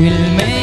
will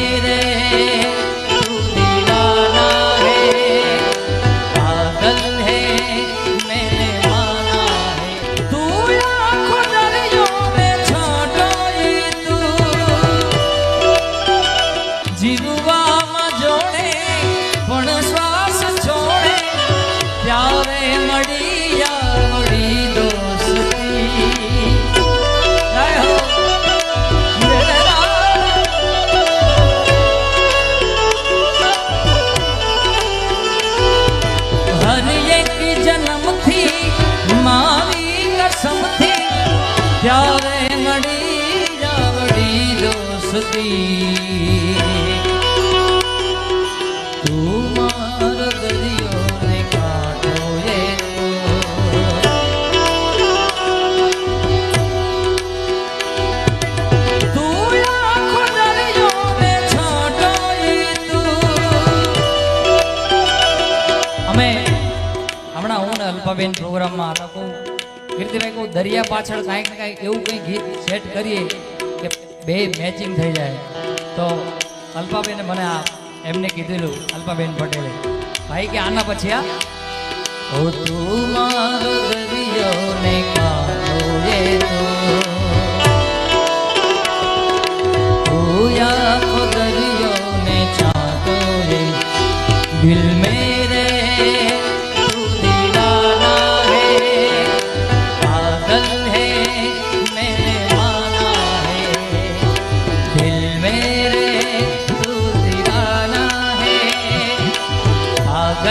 Alpaben પ્રોગ્રામમાં હતા કહું કીર્તિભાઈ કહું દરિયા પાછળ કાંઈક ને કાંઈક એવું કંઈ ગીત સેટ કરીએ બે મેચિંગ થઈ જાય તો અલ્પાબેને મને આ એમને કીધેલું અલ્પાબેન પટેલે ભાઈ કે આના પછી આ તું મારો દરિયો ને કાનો રે તું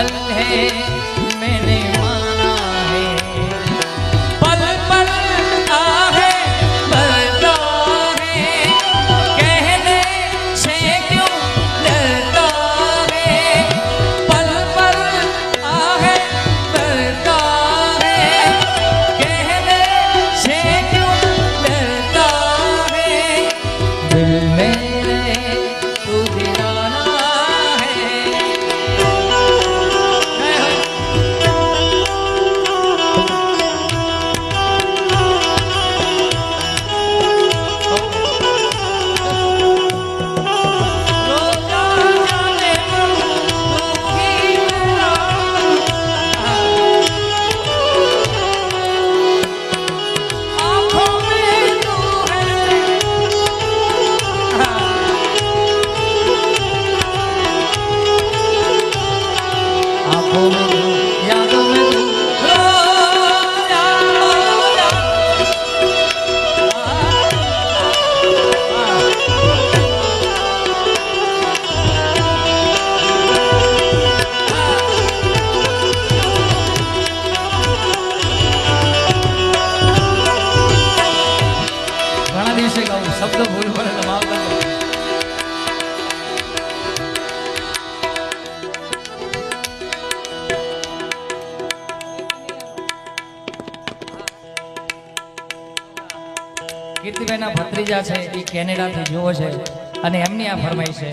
है કીર્તિભાઈના ભત્રીજા છે એ કેનેડાથી જુઓ છે અને એમની આ ફરમાઈ છે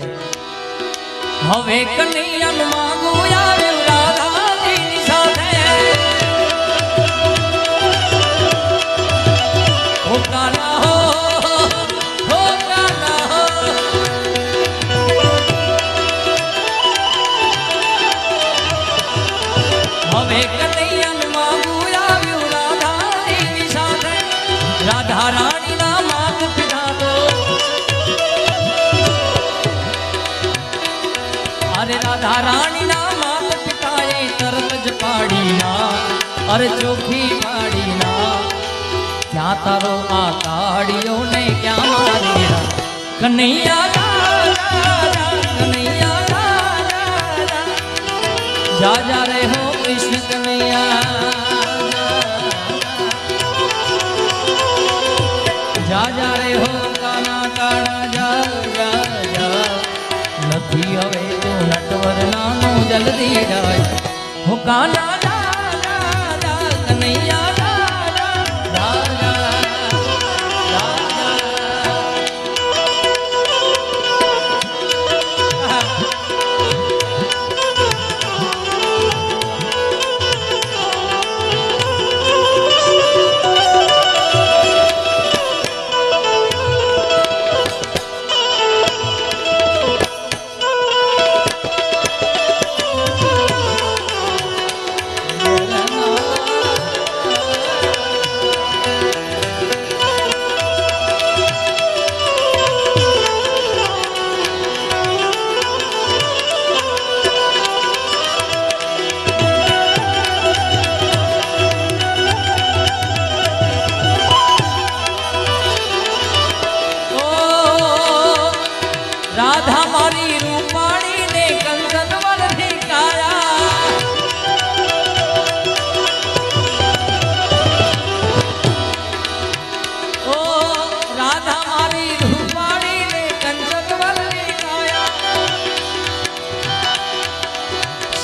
હવે કનૈયાનું માગું આવે અરે રાધા રાણી ના માત પિતાએ તરત જ પાડી ના અરે ચોખી પાડી ના ક્યાં તારો આ કાઢ્યો ને ક્યાં મારી કનૈયા કનૈયા જા જા રે હો કૃષ્ણ કનૈયા જલ્દી હવે તું નટવર નાનું જલ્દી ડાય હું કાના કનૈયા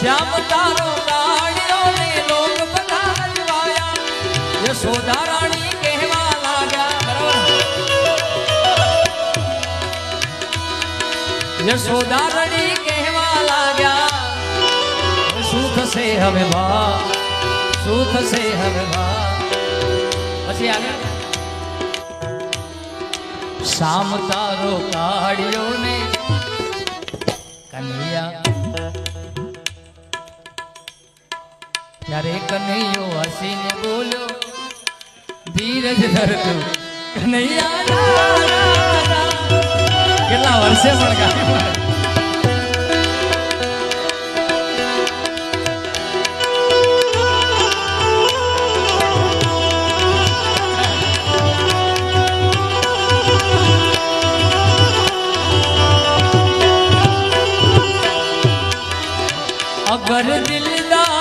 श्याम तारो लाड़ियो ने लोक बधा लजवाया यशोदा रानी कहवा लागा यशोदा रानी कहवा लागा सुख से हमें भा सुख से हमें भा પછી આગળ શામ તારો કાઢ્યો ને કનૈયા यारे कन्हैयो हसी ने बोलो धीरज धर तू कन्हैया कितना वर्ष है मर गया अगर दिलदार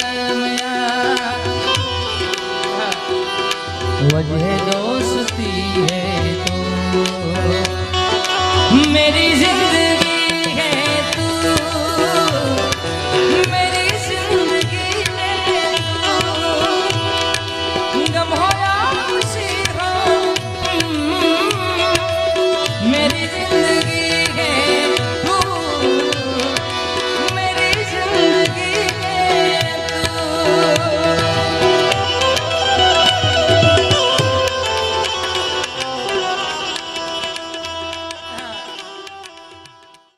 वजह दोस्ती है तू मेरी जिंदगी